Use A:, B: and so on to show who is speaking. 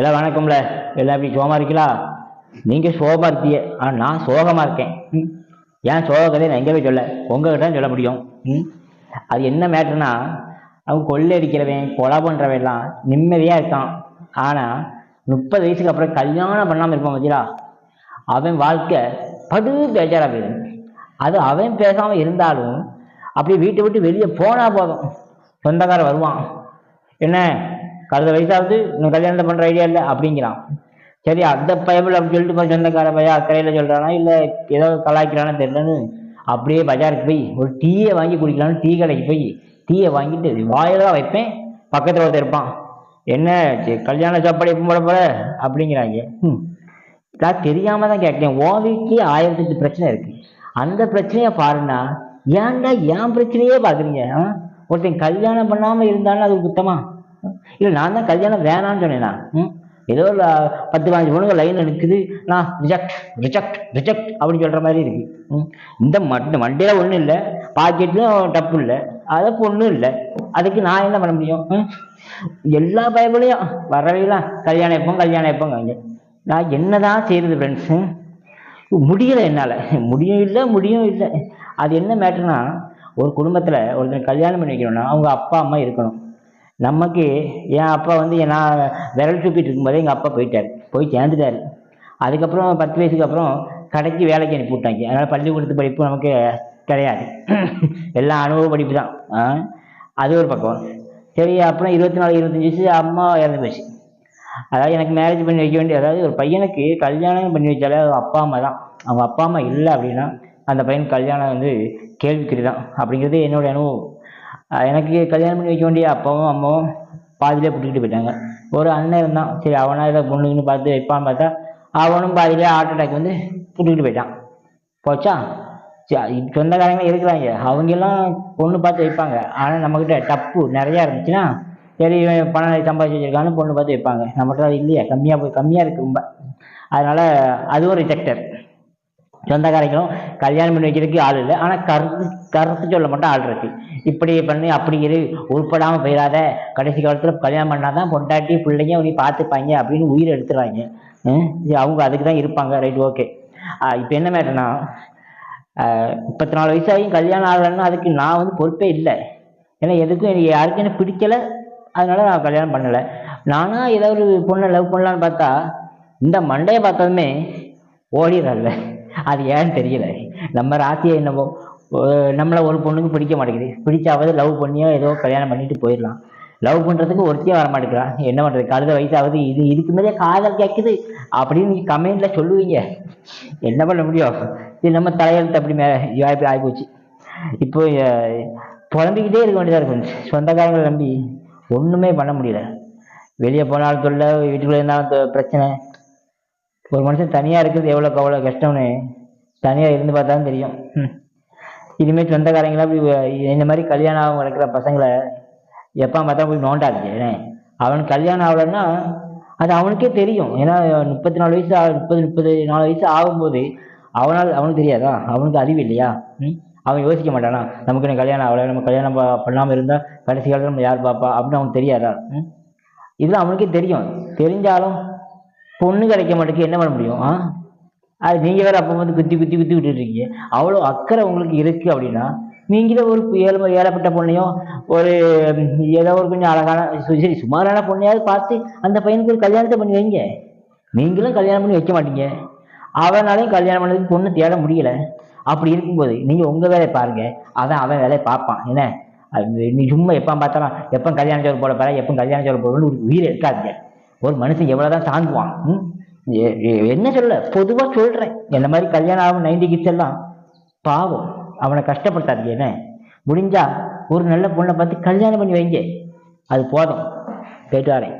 A: எல்லாம் வணக்கம்ல. எல்லாம் எப்படி சோகமா இருக்கீங்களா? நீங்க சோகமா இருக்கீங்க ஆனா நான் சோகமா இருக்கேன். ம். ஏன் சோக கதையை நான் எங்கே போய் சொல்ல? உங்ககிட்ட தான் சொல்ல முடியும். ம். அது என்ன மேட்டர்னா அவன் கொள்ளை அடிக்கிறவன் கொலை பண்ணுறவன் எல்லாம் நிம்மதியாக இருக்கான். ஆனால் முப்பது வயசுக்கு அப்புறம் கல்யாணம் பண்ணாமல் இருப்பான் பார்த்தீங்களா அவன் வாழ்க்கை படு பேஜாராக போயிடும். அது அவன் பேசாமல் இருந்தாலும் அப்படியே வீட்டை விட்டு வெளியே போனால் போதும். சொந்தக்காரன் வருவான். என்ன? கடந்த வயசாவது இன்னும் கல்யாணத்தை பண்ற ஐடியா இல்லை அப்படிங்கிறான். சரி அந்த பயபிள் அப்படி சொல்லிட்டு சொந்தக்கார பையன் அக்கறையில் சொல்றானா இல்லை ஏதோ கலாய்க்கிறானா தெரியலன்னு அப்படியே பஜாருக்கு போய் ஒரு டீயை வாங்கி குடிக்கலாம்னு டீ கடைக்கு போய் டீயை வாங்கிட்டு வாயில் தான் வைப்பேன். பக்கத்தில் ஒருத்தர் இருப்பான். என்ன கல்யாண சாப்பாடு எப்போ போட போற அப்படிங்கிறாங்க. ம் நான் தெரியாம தான் கேட்கிறேன் உன் வீட்லயே ஆயிரத்தி எட்டு பிரச்சனை இருக்கு. அந்த பிரச்சனையை பாருன்னா ஏன்டா என் பிரச்சனையே பாக்குறீங்க ஒருத்தன் கல்யாணம் பண்ணாம இருந்தாலும் அது குத்தமா? இல்லை நான் தான் கல்யாணம் வேணாம்னு சொன்னேன்னா ம்? ஏதோ ஒரு பத்து பதினஞ்சு பொண்ணுங்க லைனில் நிற்குது நான் ரிஜெக்ட் ரிஜெக்ட் ரிஜெக்ட் அப்படின்னு சொல்கிற மாதிரி இருக்கு. ம்? இந்த மண்ட மண்டையில ஒன்றும் இல்லை. பாக்கெட்லையும் டப்பு இல்லை. அதை ஒன்றும் இல்லை. அதுக்கு நான் என்ன பண்ண முடியும்? ம்? எல்லா பயபிளையும் வரவையெல்லாம் கல்யாணம் எப்போ கல்யாணம் எப்போங்க நான் என்ன தான் செய்கிறது ஃப்ரெண்ட்ஸு முடியலை என்னால். முடியும் இல்லை முடியும் இல்லை. அது என்ன மேட்டர்னா ஒரு குடும்பத்தில் ஒருத்தர் கல்யாணம் பண்ணி வைக்கணும்னா அவங்க அப்பா அம்மா இருக்கணும். நமக்கு என் அப்பா வந்து நான் விரல் சுப்பிட்டு இருக்கும்போதே எங்கள் அப்பா போயிட்டார். போய் சேர்ந்துட்டார். அதுக்கப்புறம் பத்து வயசுக்கு அப்புறம் கடைக்கு வேலைக்கு அனுப்பி விட்டாங்க. அதனால் பள்ளிக்கூடத்து படிப்பு நமக்கு கிடையாது. எல்லாம் அனுபவ படிப்பு தான். ஆ, அது ஒரு பக்கம். சரி அப்புறம் இருபத்தி நாலு இருபத்தஞ்சி வயசு அம்மா இறந்து போச்சு. அதாவது எனக்கு மேரேஜ் பண்ணி வைக்க வேண்டிய அதாவது ஒரு பையனுக்கு கல்யாணம் பண்ணி வச்சாலே அவங்க அப்பா அம்மா தான். அவங்க அப்பா அம்மா இல்லை அப்படின்னா அந்த பையன் கல்யாணம் வந்து கேள்விக்குறி தான். அப்படிங்கிறது என்னோட அனுபவம். எனக்கு கல்யாணம் பண்ணி வைக்க வேண்டிய அப்பாவும் அம்மாவும் பாதியிலே விட்டுக்கிட்டு போயிட்டாங்க. ஒரு அண்ணன் இருந்தான். சரி அவனா இதை பொண்ணுன்னு பார்த்து வைப்பான்னு பார்த்தா அவனும் பாதியிலே ஹார்ட் அட்டாக் வந்து விட்டுக்கிட்டு போயிட்டான். போச்சா? சரி, சொந்தக்காரங்க இருக்கிறாங்க. அவங்கெல்லாம் பொண்ணு பார்த்து வைப்பாங்க. ஆனால் நம்மக்கிட்ட தப்பு நிறையா இருந்துச்சுன்னா சரி இவன் பணம் சம்பாதிச்சு வச்சிருக்கான்னு பொண்ணு பார்த்து வைப்பாங்க. நம்மகிட்ட அது இல்லையா. கம்மியாக போய் கம்மியாக இருக்குது ரொம்ப. அதனால் அதுவும் ரிஜெக்டர் சொந்தக்காரங்களும் கல்யாணம் பண்ணி வைக்கிறதுக்கு ஆள் இல்லை. ஆனால் கருத்து கருத்து சொல்ல மட்டும் ஆள் இருக்குது இப்படி பண்ணி அப்படி இரு. உருப்படாமல் போயிடாத கடைசி காலத்தில் கல்யாணம் பண்ணாதான் பொண்டாட்டி பிள்ளைங்க உனி பார்த்துப்பாங்க அப்படின்னு உயிரை எடுத்துறாங்க அவங்க அதுக்கு தான் இருப்பாங்க. Right okay. இப்போ என்ன மேட்டர்னா முப்பத்தி நாலு வயசாகியும் கல்யாணம் ஆகலைன்னா அதுக்கு நான் வந்து பொறுப்பே இல்லை. ஏன்னா எதுக்கும் எனக்கு யாருக்கும் எனக்கு பிடிக்கலை. அதனால நான் கல்யாணம் பண்ணலை. நானாக ஏதாவது ஒரு பொண்ணை லவ் பண்ணலான்னு பார்த்தா இந்த மண்டையை பார்த்ததுமே ஓடிடுறல்ல அது ஏன்னு தெரியல. நம்ம ராசியை என்னவோ. நம்மளை ஒரு பொண்ணுக்கு பிடிக்க மாட்டேங்குது. பிடிச்சாவது லவ் பண்ணியோ ஏதோ கல்யாணம் பண்ணிட்டு போயிடலாம். லவ் பண்ணுறதுக்கு ஒருத்தையும் வர மாட்டேங்கிறான் என்ன பண்ணுறது கழுத வயசாகுது இது இதுக்கு மேலே காதல் கேட்குது அப்படின்னு நீங்க சொல்லுவீங்க. என்ன பண்ண முடியும்? இது நம்ம தலையெழுத்து அப்படி மே ஆகி ஆகிப்போச்சு இப்போ புலம்பிக்கிட்டே இருக்க வேண்டியதாக இருக்கும் சொந்தக்காரங்களை நம்பி ஒன்றுமே பண்ண முடியல. வெளியே போனாலும் தொல்லை வீட்டுக்குள்ளே இருந்தாலும் பிரச்சனை. ஒரு மனுஷன் தனியாக இருக்கிறது எவ்வளோ அவ்வளோ கஷ்டம்னு தனியாக இருந்து பார்த்தா தெரியும். ம். இனிமேல் சொந்தக்காரங்களா இப்படி இந்த மாதிரி கல்யாணம் ஆகும் கிடக்கிற பசங்களை எப்போ பார்த்தா போய் நோண்டாது அவன் கல்யாணம் ஆகலைன்னா அது அவனுக்கே தெரியும். ஏன்னா முப்பத்தி நாலு வயசு முப்பது முப்பது நாலு வயசு ஆகும்போது அவனால் அவனுக்கு தெரியாதா? அவனுக்கு அறிவு இல்லையா? ம்? அவன் யோசிக்க மாட்டானா? நமக்கு இன்னும் கல்யாணம் ஆகலை நம்ம கல்யாணம் பண்ணாமல் இருந்தால் கடைசி காலத்தில் நம்ம யார் பார்ப்பா அப்படின்னு அவனுக்கு தெரியாதா? ம்? இதெல்லாம் அவனுக்கே தெரியும். தெரிஞ்சாலும் பொண்ணு கிடைக்க மாட்டேங்குது. என்ன பண்ண முடியும்? ஆ? அது நீங்கள் வேறு அப்போ வந்து குத்தி குத்தி குத்தி விட்டுட்டு இருக்கீங்க அவ்வளோ அக்கறை உங்களுக்கு இருக்குது அப்படின்னா நீங்களே ஒரு ஏழை ஏழப்பட்ட பொண்ணையும் ஒரு ஏதோ ஒரு கொஞ்சம் அழகான சரி சுமாரான பொண்ணையாவது பார்த்து அந்த பையனுக்கு ஒரு கல்யாணத்தை பண்ணி வைங்க. நீங்களும் கல்யாணம் பண்ணி வைக்க மாட்டீங்க. அவனாலையும் கல்யாணம் பண்ணதுக்கு பொண்ணு தேட முடியல. அப்படி இருக்கும்போது நீங்கள் உங்கள் வேலையை பாருங்க. அதான் அவன் வேலையை பார்ப்பான். என்ன? அது நீ சும்மா எப்போ பார்த்தாலும் எப்போ கல்யாண சோறு போட பாரு எப்போ கல்யாண சோறு போடணும்னு ஒரு உயிர் இருக்காதுங்க. ஒரு மனுஷன் எவ்வளவுதான் தாங்குவான் ம்? என்ன சொல்ல? பொதுவா சொல்றேன். என்ன மாதிரி கல்யாணம் ஆகும் நைன்டி கிட்ஸ் எல்லாம். பாவம். அவனை கஷ்டப்படுத்தாதீங்க. என்ன? முடிஞ்சா ஒரு நல்ல பொண்ணை பார்த்து கல்யாணம் பண்ணி வைங்க. அது போதும். போயிட்டு வரேன்.